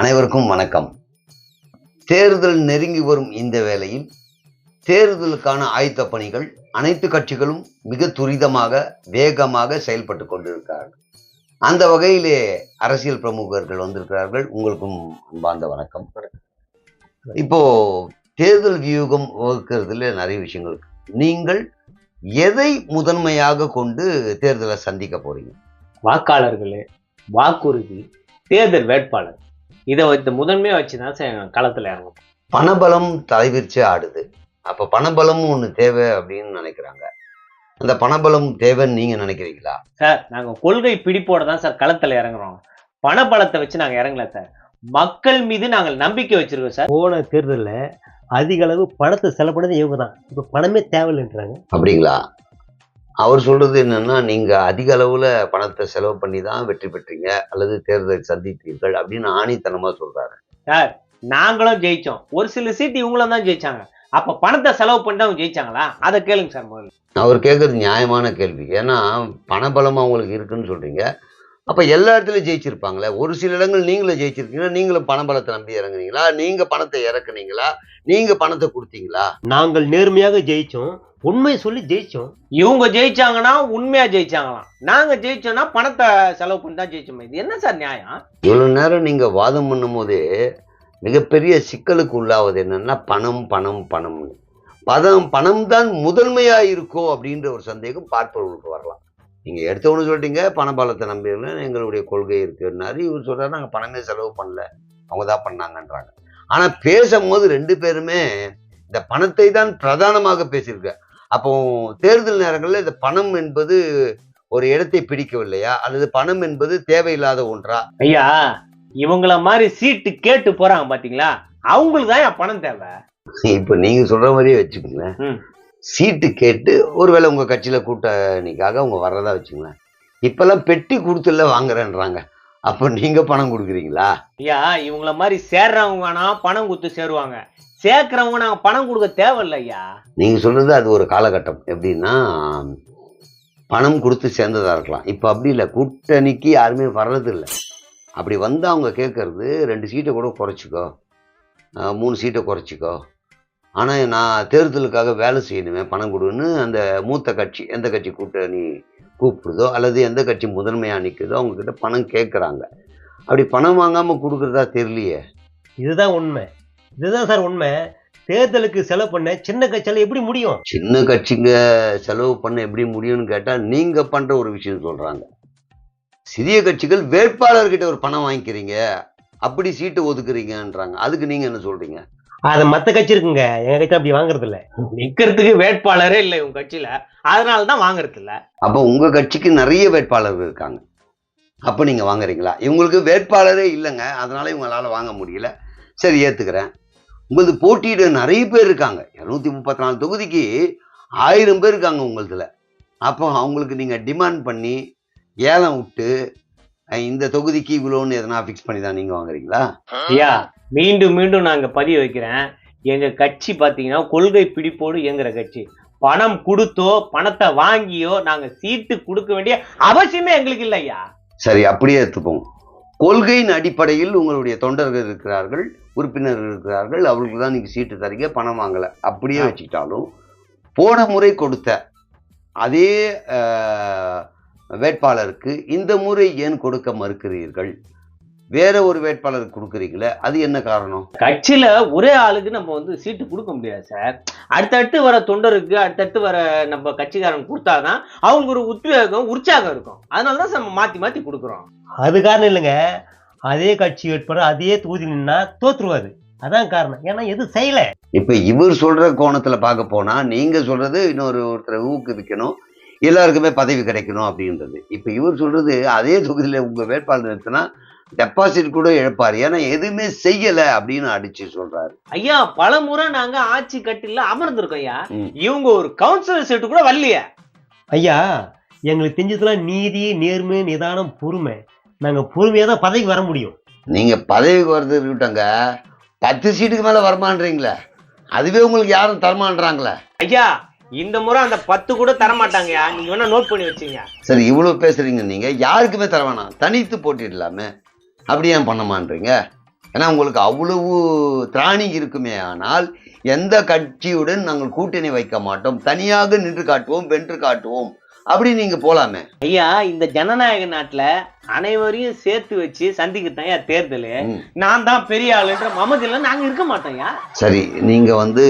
அனைவருக்கும் வணக்கம். தேர்தல் நெருங்கி வரும் இந்த வேளையில் தேர்தலுக்கான ஆயத்த பணிகள் அனைத்து கட்சிகளும் மிக துரிதமாக வேகமாக செயல்பட்டு கொண்டிருக்கிறார்கள். அந்த வகையிலே அரசியல் பிரமுகர்கள் வந்திருக்கிறார்கள். உங்களுக்கும் அன்பார்ந்த வணக்கம். இப்போ தேர்தல் வியூகம் வகுக்கிறதுல நிறைய விஷயங்கள் இருக்கு. நீங்கள் எதை முதன்மையாக கொண்டு தேர்தலை சந்திக்க போறீங்க? வாக்காளர்களே வாக்குறுதி தேர்தல் வேட்பாளர். இதை இந்த முதன்மையா வச்சுதான் சார் களத்துல இறங்கும் பணபலம் தலைவிரிச்சு ஆடுது. அப்ப பணபலமும் ஒண்ணு தேவை அப்படின்னு நினைக்கிறாங்க. அந்த பணபலம் தேவைன்னு நீங்க நினைக்கிறீங்களா? சார் நாங்க கொள்கை பிடிப்போட தான் சார் களத்துல இறங்குறோம். பணபலத்தை வச்சு நாங்க இறங்கல சார். மக்கள் மீது நாங்கள் நம்பிக்கை வச்சிருக்கோம் சார். போன தேர்தலில் அதிக அளவு பணத்தை செலவு பண்ணது இவங்க தான். இப்போ பணமே தேவையில்லைன்றாங்க. அப்படிங்களா? அவர் சொல்றது என்னன்னா நீங்க அதிக அளவுல பணத்தை செலவு பண்ணி தான் வெற்றி பெற்றீங்க அல்லது தேர்தல் சந்தித்தீர்கள் அப்படின்னு ஆணித்தனமா சொல்றாரு. சார் நாங்களும் ஜெயிச்சோம். ஒரு சில சீட் இவங்களும் தான் ஜெயிச்சாங்க. அப்ப பணத்தை செலவு பண்ணிட்டு அவங்க ஜெயிச்சாங்களா? அதை கேளுங்க சார் முதல்ல. அவர் கேட்கறது நியாயமான கேள்வி. ஏன்னா பணபலம் அவங்களுக்கு இருக்குன்னு சொல்றீங்க. அப்ப எல்லா இடத்துலயும் ஜெயிச்சிருப்பாங்களே. ஒரு சில இடங்கள் நீங்களும் ஜெயிச்சிருக்கீங்களா? நீங்களும் பணபலத்தை நம்பி இறங்குனீங்களா? நீங்க பணத்தை இறக்குனீங்களா? நீங்க பணத்தை கொடுத்தீங்களா? நாங்கள் நேர்மையாக ஜெயிச்சோம். உண்மையை சொல்லி ஜெயிச்சோம். இவங்க ஜெயிச்சாங்கன்னா உண்மையா ஜெயிச்சாங்களாம். நாங்க ஜெயிச்சோம்னா பணத்தை செலவு பண்ணி தான் ஜெயிச்சோம். இது என்ன சார் நியாயம்? இவ்வளவு நேரம் நீங்க வாதம் பண்ணும்போதே மிகப்பெரிய சிக்கலுக்கு உள்ளாவது என்னன்னா பணம் பணம் பணம்னு பதம் பணம் தான் முதன்மையா இருக்கோ அப்படின்ற ஒரு சந்தேகம் பார்ப்பவர்களுக்கு வரலாம். நீங்க எடுத்த ஒன்று சொல்லிட்டீங்க பணபலத்தை நம்பிடல எங்களுடைய கொள்கை இருக்குன்னாரு. இவர் சொல்றாரு நாங்க பணமே செலவு பண்ணல. அவங்க தான் பண்ணாங்கன்றாங்க. ஆனா பேசும்போது ரெண்டு பேருமே இந்த பணத்தை தான் பிரதானமாக பேசியிருக்க அப்போ தேர்தல் நேரங்களில் இந்த பணம் என்பது ஒரு இடத்தை பிடிக்கவில்லையா? அல்லது பணம் என்பது தேவையில்லாத ஒன்றா? ஐயா இவங்கள மாதிரி சீட்டு கேட்டு போறாங்க பாத்தீங்களா? அவங்களுக்கு தான் பணம் தேவை. இப்ப நீங்க சொல்ற மாதிரியே வச்சுக்கோங்களேன். சீட்டு கேட்டு ஒருவேளை உங்க கட்சியில கூட்டணிக்காக அவங்க வர்றதா வச்சுங்களேன் இப்பெல்லாம் பெட்டி கொடுத்துல வாங்குறேன்றாங்க. அப்ப நீங்க பணம் கொடுக்குறீங்களா? ஐயா இவங்கள மாதிரி சேர்றவங்க வேணா பணம் கொடுத்து சேருவாங்க. சேர்க்கிறவங்க நாங்க பணம் கொடுக்க தேவையில்ல ஐயா நீங்க சொல்றது அது ஒரு காலகட்டம். எப்படின்னா பணம் கொடுத்து சேர்ந்ததா இருக்கலாம். இப்ப அப்படி இல்லை. கூட்டணிக்கு யாருமே வர்றது இல்லை. அப்படி வந்து அவங்க கேட்கறது ரெண்டு சீட்டை கூட குறைச்சிக்கோ. மூணு சீட்டை குறைச்சிக்கோ. ஆனால் நான் தேர்தலுக்காக வேலை செய்யணுமே பணம் கொடுன்னு அந்த மூத்த கட்சி எந்த கட்சி கூட்டணி கூப்பிடுதோ அல்லது எந்த கட்சி முதன்மையாக நிற்குதோ அவங்கக்கிட்ட பணம் கேட்குறாங்க அப்படி பணம் வாங்காமல் கொடுக்குறதா தெரியலையே. இதுதான் உண்மை. இதுதான் சார் உண்மை. தேர்தலுக்கு செலவு பண்ண சின்ன கட்சியால எப்படி முடியும்? சின்ன கட்சிங்க செலவு பண்ண எப்படி முடியும்னு கேட்டால் நீங்கள் பண்ணுற ஒரு விஷயம் சொல்கிறாங்க சிறிய கட்சிகள் வேட்பாளர்கிட்ட ஒரு பணம் வாங்கிக்கிறீங்க. அப்படி சீட்டு ஒதுக்குறீங்கன்றாங்க. அதுக்கு நீங்கள் என்ன சொல்கிறீங்க அதை மற்ற கட்சி இருக்குங்க. எங்க கட்சி அப்படி வாங்குறது இல்ல நிக்கிறதுக்கு வேட்பாளரே இல்லை இவங்க கட்சியில. அதனால தான் வாங்குறது இல்ல அப்போ உங்கள் கட்சிக்கு நிறைய வேட்பாளர்கள் இருக்காங்க. அப்போ நீங்கள் வாங்குறீங்களா? இவங்களுக்கு வேட்பாளரே இல்லைங்க. அதனால இவங்களால வாங்க முடியல. சரி ஏற்றுக்கிறேன் உங்களது போட்டியிட நிறைய பேர் இருக்காங்க. இரநூத்தி முப்பத்தி நாலு தொகுதிக்கு ஆயிரம் பேர் இருக்காங்க உங்களதுல. அப்போ அவங்களுக்கு நீங்கள் டிமாண்ட் பண்ணி ஏலம் விட்டு இந்த தொகுதிக்கு இவ்வளோன்னு எதனா ஃபிக்ஸ் பண்ணி தான் நீங்கள் வாங்குறீங்களா? ஐயா மீண்டும் மீண்டும் நாங்க பதிய வைக்கிறேன். எங்க கட்சி பாத்தீங்கன்னா கொள்கை பிடிப்போடு இயங்குற கட்சி. பணம் கொடுத்தோ பணத்தை வாங்கியோ நாங்க சீட்டு கொடுக்க வேண்டிய அவசியமே எங்களுக்கு இல்லை ஐயா. சரி அப்படியே எடுத்துப்போம். கொள்கையின் அடிப்படையில் உங்களுடைய தொண்டர்கள் இருக்கிறார்கள். உறுப்பினர்கள் இருக்கிறார்கள். அவர்களுக்கு தான் நீங்கள் சீட்டு தரீங்க பணம் வாங்கலை. அப்படியே. வச்சுக்கிட்டாலும் போன முறை கொடுத்த அதே வேட்பாளருக்கு இந்த முறை ஏன் கொடுக்க மறுக்கிறீர்கள்? வேற ஒரு வேட்பாளருக்கு கொடுக்குறீங்களே அது என்ன காரணம்? கட்சியில ஒரே ஆளுக்கு நம்ம வந்து சீட்டு கொடுக்க முடியாது சார். அடுத்தடுத்து வர தொண்டருக்கு அடுத்தடுத்து வர நம்ம கட்சிக்காரன் கொடுத்தாதான் அவங்களுக்கு ஒரு உத்வேகம் உற்சாகம் இருக்கும். அதனால தான் நம்ம மாத்தி மாத்தி கொடுக்குறோம். அது காரணம் இல்லைங்க. அதே கட்சி வேட்பாளர் அதே தொகுதி நின்னா தோத்துருவாரு. அதான் காரணம். ஏன்னா எதுவும் செய்யல. இப்போ இவர் சொல்ற கோணத்துல பார்க்க போனா நீங்க சொல்றது இன்னொரு ஒருத்தரை ஊக்குவிக்கணும் எல்லாருக்குமே பதவி கிடைக்கணும் அப்படின்றது. இப்போ இவர் சொல்றது அதே தொகுதியில உங்க வேட்பாளர் நிறுத்தினா டெபாசிட் கூட இழப்பார். ஏன்னா எதுவுமே செய்யல அப்படின்னு அடிச்சு சொல்றாரு. ஐயா பல முறை நாங்க ஆட்சி கட்டில அமர்ந்திருக்கோம் ஐயா. இவங்க ஒரு கவுன்சிலர் சீட்டு கூட வரலையே. ஐயா எங்களுக்கு தெரிஞ்சதுலாம் நீதி நேர்மை நிதானம் பொறுமை. நாங்க பொறுமையா தான் பதவிக்கு வர முடியும். நீங்க பதவிக்கு வரது இருக்கட்டங்க பத்து சீட்டுக்கு மேல வரமான்றீங்களே. அதுவே உங்களுக்கு யாரும் தரமான்றாங்களே ஐயா இந்த முறை அந்த பத்து கூட தர மாட்டாங்கய்யா நீங்க வேணா நோட் பண்ணி வச்சுங்க. சரி இவ்வளவு பேசுறீங்க நீங்க. யாருக்குமே தர வேணாம். தனித்து போட்டிடலாமே. அப்படி ஏன் பண்ண மாட்டீங்க ஏன்னா உங்களுக்கு அவ்வளவு திராணி இருக்குமே ஆனால் எந்த கட்சியுடன் நாங்கள் கூட்டணி வைக்க மாட்டோம். தனியாக நின்று காட்டுவோம் வென்று காட்டுவோம். அப்படி நீங்க போலாமே. ஐயா இந்த ஜனநாயக நாட்டுல அனைவரையும் சேர்த்து வச்சு சந்திக்கத்தான் ஐயா தேர்தல். நான் தான் பெரிய ஆளுன்ற மமதில நாங்க இருக்க மாட்டோம்யா சரி நீங்க வந்து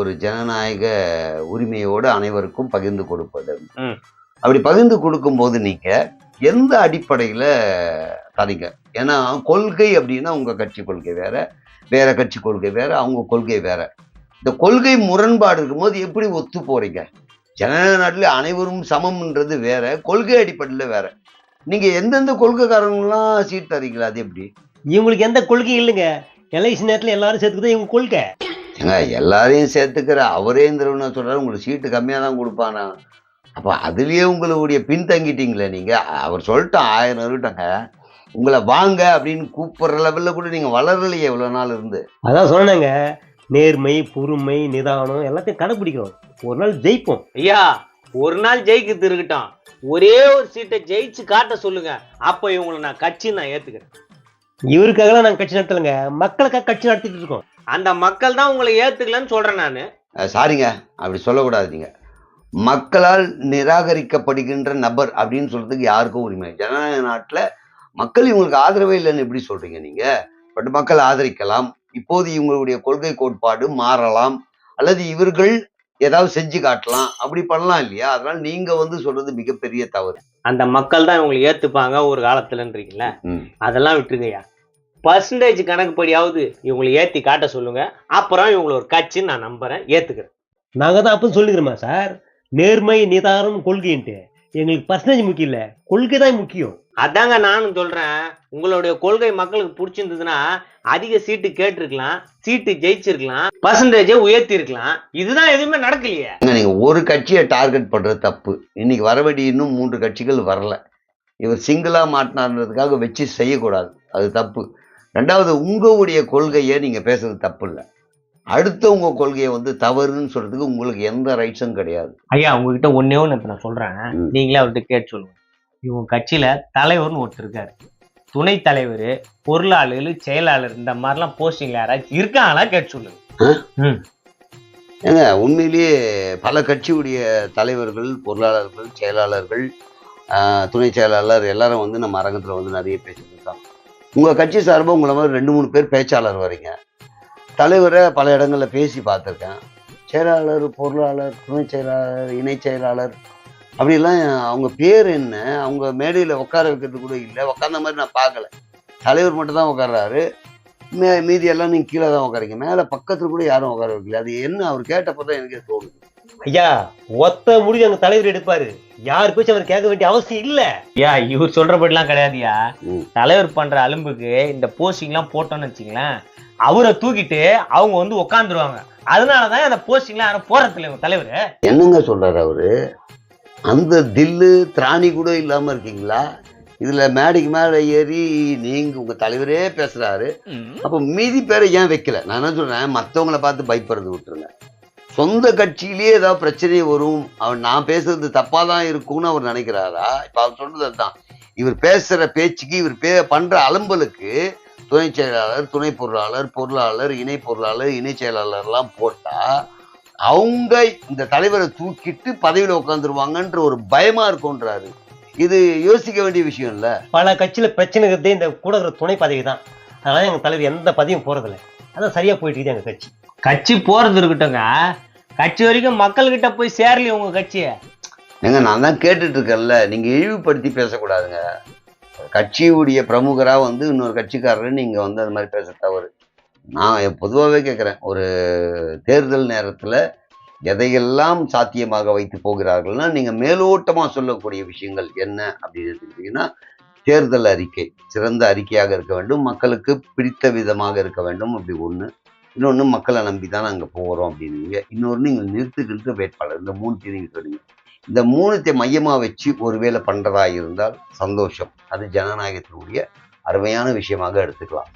ஒரு ஜனநாயக உரிமையோடு அனைவருக்கும் பகிர்ந்து கொடுப்பது. அப்படி பகிர்ந்து கொடுக்கும்போது நீங்க எந்த அடிப்படையில தரீங்க? ஏன்னா கொள்கை அப்படின்னா உங்க கட்சி கொள்கை வேற வேற கட்சி கொள்கை வேற அவங்க கொள்கை வேற. இந்த கொள்கை முரண்பாடு இருக்கும்போது எப்படி ஒத்து போறீங்க? ஜனநாயக நாட்டில் அனைவரும் சமம்ன்றது வேற கொள்கை அடிப்படையில் வேற. நீங்க எந்தெந்த கொள்கைக்காரங்களாம் சீட் தரீங்களா? அது எப்படி? இவங்களுக்கு எந்த கொள்கையும் இல்லைங்க. எலெக்ஷன் நேரத்துல எல்லாரும் சேர்த்துக்கிதான் இவங்க கொள்கை. ஏங்க எல்லாரையும் சேர்த்துக்கிற அவரே இந்த சொல்றாரு உங்களுக்கு சீட்டு கம்மியா தான் கொடுப்பானா? அப்ப அதுலயே உங்களுடைய பின்தங்கிட்டீங்களே நீங்க. அவர் சொல்லிட்டோம் ஆயிரம் இருக்கட்டங்க உங்களை வாங்க அப்படின்னு கூப்பிடுற லெவல்ல கூட நீங்க வளரலையே இவ்வளவு நாள் இருந்து. அதான் சொன்னேங்க நேர்மை பொறுமை நிதானம் எல்லாத்தையும் கடைப்பிடிக்கிறோம். ஒரு நாள் ஜெயிப்போம். ஐயா ஒரு நாள் ஜெயிக்கிறது இருக்கட்டும் ஒரே ஒரு சீட்டை ஜெயிச்சு காட்ட சொல்லுங்க. அப்ப இவங்களை நான் கட்சி நான் ஏத்துக்கிறேன். இவருக்காகலாம் நாங்க கட்சி நடத்தலைங்க. மக்களுக்காக கட்சி நடத்திட்டு இருக்கோம். அந்த மக்கள் தான் உங்களை ஏத்துக்கலன்னு சொல்றேன் நானு. சாரிங்க. அப்படி சொல்லக்கூடாது நீங்க மக்களால் நிராகரிக்கப்படுகின்ற நபர் அப்படின்னு சொல்றதுக்கு யாருக்கும் உரிமை. ஜனநாயக நாட்டுல மக்கள் இவங்களுக்கு ஆதரவே இல்லைன்னு எப்படி சொல்றீங்க நீங்க? பட் மக்கள் ஆதரிக்கலாம். இப்போது இவங்களுடைய கொள்கை கோட்பாடு மாறலாம். அல்லது இவர்கள் ஏதாவது செஞ்சு காட்டலாம். அப்படி பண்ணலாம் இல்லையா? அதனால நீங்க வந்து சொல்றது மிகப்பெரிய தவறு. அந்த மக்கள் தான் இவங்களை ஏத்துப்பாங்க ஒரு காலத்துலன்றீங்களா. அதெல்லாம் விட்டுருங்கய்யா. பர்சன்டேஜ் கணக்குப்படியாவது இவங்களை ஏத்தி காட்ட சொல்லுங்க. அப்புறம் இவங்களை ஒரு கட்சின்னு நான் நம்புறேன். ஏத்துக்கிறேன். நாங்க தான் அப்போ சொல்லிக்கிறோமா சார்? நேர்மை நிதானம் கொள்கைன்ட்டு. எங்களுக்கு பர்சன்டேஜ் முக்கியம் இல்ல. கொள்கை தான் முக்கியம். அதாங்க நானும் சொல்றேன். உங்களுடைய கொள்கை மக்களுக்கு பிடிச்சிருந்ததுன்னா அதிக சீட்டு கேட்டிருக்கலாம் சீட்டு ஜெயிச்சிருக்கலாம் பர்சன்டேஜை உயர்த்தி இருக்கலாம் இதுதான் எதுவுமே நடக்கலையே. நீங்க ஒரு கட்சியை டார்கெட் பண்றது தப்பு. இன்னைக்கு வர வேண்டிய இன்னும் மூன்று கட்சிகள் வரல. இவர் சிங்கிளா மாட்டினார்ன்றதுக்காக வச்சு செய்யக்கூடாது. அது தப்பு. ரெண்டாவது உங்களுடைய கொள்கையை நீங்க பேசுறது தப்பு இல்லை அடுத்த உங்க கொள்கையை வந்து தவறுன்னு சொல்றதுக்கு உங்களுக்கு எந்த ரைட்ஸும் கிடையாது. ஐயா உங்ககிட்ட ஒன்னே ஒன்று இப்ப நான் சொல்றேன். நீங்களே அவர்கிட்ட கேட்டு சொல்லுங்க. இவங்க கட்சியில தலைவர்னு ஒருத்தர் இருக்காரு. துணை தலைவர் பொருளாளர் செயலாளர் இந்த மாதிரிலாம் போஸ்டிங்ல யாராச்சும் இருக்காங்களா கேட்டு சொல்லுங்க. ஏங்க உண்மையிலேயே பல கட்சியுடைய தலைவர்கள் பொருளாளர்கள் செயலாளர்கள் துணை செயலாளர் எல்லாரும் வந்து நம்ம அரங்கத்தில் வந்து நிறைய பேசிட்டு இருக்காங்க. உங்கள் கட்சி சார்பாக உங்களை மாதிரி ரெண்டு மூணு பேர் பேச்சாளர் வரீங்க. தலைவரை பல இடங்களில் பேசி பார்த்துருக்கேன். செயலாளர் பொருளாளர் துணை செயலாளர் இணை செயலாளர் அப்படிலாம் அவங்க பேர் என்ன? அவங்க மேடையில் உட்கார வைக்கிறது கூட இல்லை. உட்காந்த மாதிரி நான் பார்க்கல. தலைவர் மட்டும் தான் உட்கார்றாரு. மே மீதி எல்லாம் நீங்கள் கீழே தான் உட்காரீங்க. மேலே பக்கத்தில் கூட யாரும் உட்கார வைக்கல. அது என்ன? அவர் கேட்டப்போ தான் எனக்கே தோணுது. ஐயா ஒத்த முடிவு எங்க தலைவர் எடுப்பாரு. யார் பேச்சு அவர் கேட்க வேண்டிய அவசியம் இல்ல. ஐயா இவர் சொல்றபடிலாம் கிடையாதுயா. தலைவர் பண்ற அலும்புக்கு இந்த போஸ்டிங்லாம் போட்டோம்னு வச்சுங்களேன் அவரை தூக்கிட்டு அவங்க வந்து உட்காந்துருவாங்க அதனாலதான் அந்த போஸ்டிங்லாம் யாரும் போறது இல்லை தலைவர். என்னங்க சொல்றாரு அவரு? அந்த தில்லு திராணி கூட இல்லாம இருக்கீங்களா? இதுல மேடைக்கு மேல ஏறி நீங்க உங்க தலைவரே பேசுறாரு. அப்ப மீதி பேரை ஏன் வைக்கல? நான் என்ன சொல்றேன் மத்தவங்கள பார்த்து பயப்படுறது விட்டுருங்க. சொந்த கட்சியிலேயே ஏதாவது பிரச்சனை வரும் அவர் நான் பேசுறது தப்பா தான் இருக்கும்னு அவர் நினைக்கிறாரா? இப்ப அவர் சொல்றது அதுதான். இவர் பேசுற பேச்சுக்கு இவர் பே பண்ற அலம்பலுக்கு துணை செயலாளர் துணை பொருளாளர் பொருளாளர் இணை பொருளாளர் இணை செயலாளர்லாம் போட்டா அவங்க இந்த தலைவரை தூக்கிட்டு பதவியில உட்காந்துருவாங்கன்ற ஒரு பயமா இருக்கும்ன்றாரு. இது யோசிக்க வேண்டிய விஷயம் இல்ல. பல கட்சியில பிரச்சனை இருக்கிறதே இந்த கூட இருக்கிற துணை பதவி தான். அதனால எங்க தலைவர் எந்த பதவியும் போறதில்ல. அதான் சரியா போயிட்டு இருக்குது எங்க கட்சி. கட்சி போறது இருக்கட்டுங்க கட்சி வரைக்கும் மக்கள்கிட்ட போய் சேரலையே உங்க கட்சியை. ஏங்க நான் தான் கேட்டுட்டு இருக்கேன்ல நீங்க இழிவுபடுத்தி பேசக்கூடாதுங்க. கட்சியுடைய பிரமுகரா வந்து இன்னொரு கட்சிக்காரர் நீங்க வந்து அது மாதிரி பேச தவறு நான் பொதுவாகவே கேட்குறேன். ஒரு தேர்தல் நேரத்தில் எதையெல்லாம் சாத்தியமாக வைத்து போகிறார்கள்னா நீங்கள் மேலோட்டமாக சொல்லக்கூடிய விஷயங்கள் என்ன அப்படின்னு எடுத்துக்கிட்டிங்கன்னா தேர்தல் அறிக்கை சிறந்த அறிக்கையாக இருக்க வேண்டும் மக்களுக்கு பிடித்த விதமாக இருக்க வேண்டும் அப்படி ஒன்று இன்னொன்று மக்களை நம்பி தான் நாங்கள் போகிறோம் அப்படின்னீங்க. இன்னொன்று நீங்கள் நிறுத்துகின்ற வேட்பாளர். இந்த மூணு நீங்கள் சொன்னீங்க இந்த மூணுத்தை மையமாக வச்சு ஒருவேளை பண்ணுறதா இருந்தால் சந்தோஷம். அது ஜனநாயகத்தினுடைய அருமையான விஷயமாக எடுத்துக்கலாம்.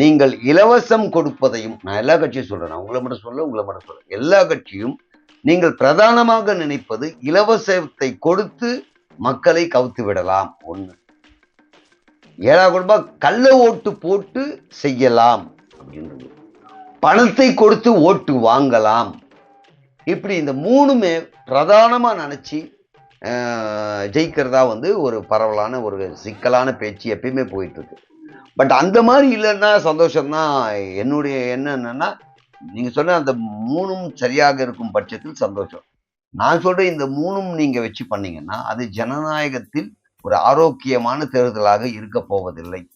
நீங்கள் இலவசம் கொடுப்பதையும் நான் எல்லா கட்சியும் சொல்றேன். உங்களை மட்டும் சொல்ல உங்களை மட்டும் சொல்ல எல்லா கட்சியும் நீங்கள் பிரதானமாக நினைப்பது இலவசத்தை கொடுத்து மக்களை கவுத்து விடலாம். ஒன்று ஏழாவது குடும்பா கள்ள ஓட்டு போட்டு செய்யலாம் அப்படின்றது. பணத்தை கொடுத்து ஓட்டு வாங்கலாம். இப்படி இந்த மூணுமே பிரதானமாக நினச்சி ஜெயிக்கிறதா வந்து ஒரு பரவலான ஒரு சிக்கலான பேச்சு எப்பயுமே போயிட்டு இருக்கு. பட் அந்த மாதிரி இல்லைன்னா சந்தோஷம்தான் என்னுடைய எண்ணம் என்னன்னா நீங்க சொன்ன அந்த மூணும் சரியாக இருக்கும் பட்சத்தில் சந்தோஷம். நான் சொல்ற இந்த மூணும் நீங்க வச்சு பண்ணீங்கன்னா அது ஜனநாயகத்தில் ஒரு ஆரோக்கியமான தேர்தலாக இருக்க போவதில்லை.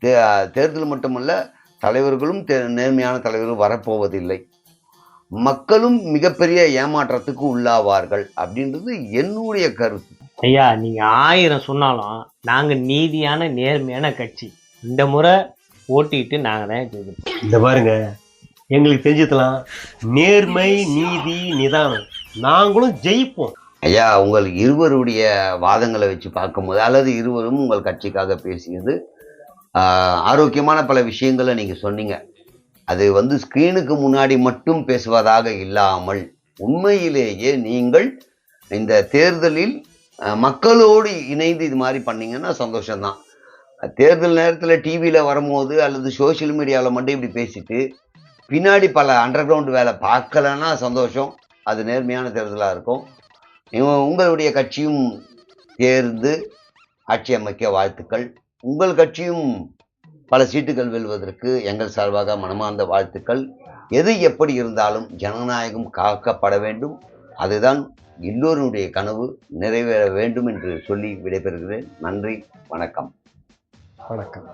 தே- தேர்தல் மட்டுமல்ல தலைவர்களும் தே- நேர்மையான தலைவர்கள் வரப்போவதில்லை. மக்களும் மிகப்பெரிய ஏமாற்றத்துக்கு உள்ளாவார்கள் அப்படின்றது என்னுடைய கருத்து. ஐயா நீங்க ஆயிரம் சொன்னாலும் நாங்க நீதியான நேர்மையான கட்சி. இந்த முறை ஓட்டிட்டு நாங்க தான் ஜெயிக்கிறோம். இந்த பாருங்க எங்களுக்கு தெரிஞ்சதுலாம் நேர்மை நீதி நிதானம். நாங்களும் ஜெயிப்போம். ஐயா உங்கள் இருவருடைய வாதங்களை வச்சு பார்க்கும்போது அல்லது இருவரும் உங்கள் கட்சிக்காக பேசியது ஆரோக்கியமான பல விஷயங்களை நீங்க சொன்னீங்க. அது வந்து ஸ்கிரீனுக்கு முன்னாடி மட்டும் பேசுவதாக இல்லாமல் உண்மையிலேயே நீங்கள் இந்த தேர்தலில் மக்களோடு இணைந்து இது மாதிரி பண்ணீங்கன்னா சந்தோஷம்தான். தேர்தல் நேரத்தில் டிவியில் வரும்போது அல்லது சோஷியல் மீடியாவில் மட்டும் இப்படி பேசிட்டு பின்னாடி பல அண்டர் கிரவுண்ட் வேலை பார்க்கலன்னா சந்தோஷம். அது நேர்மையான தேர்தலாக இருக்கும். உங்களுடைய கட்சியும் தேர்ந்து ஆட்சி அமைக்க வாழ்த்துக்கள். உங்கள் கட்சியும் பல சீட்டுகள் வெல்வதற்கு எங்கள் சார்பாக மனமார்ந்த வாழ்த்துக்கள். எது எப்படி இருந்தாலும் ஜனநாயகம் காக்கப்பட வேண்டும். அதுதான் எல்லோருடைய கனவு. நிறைவேற வேண்டும் என்று சொல்லி விடைபெறுகிறேன். நன்றி. வணக்கம். வணக்கம்.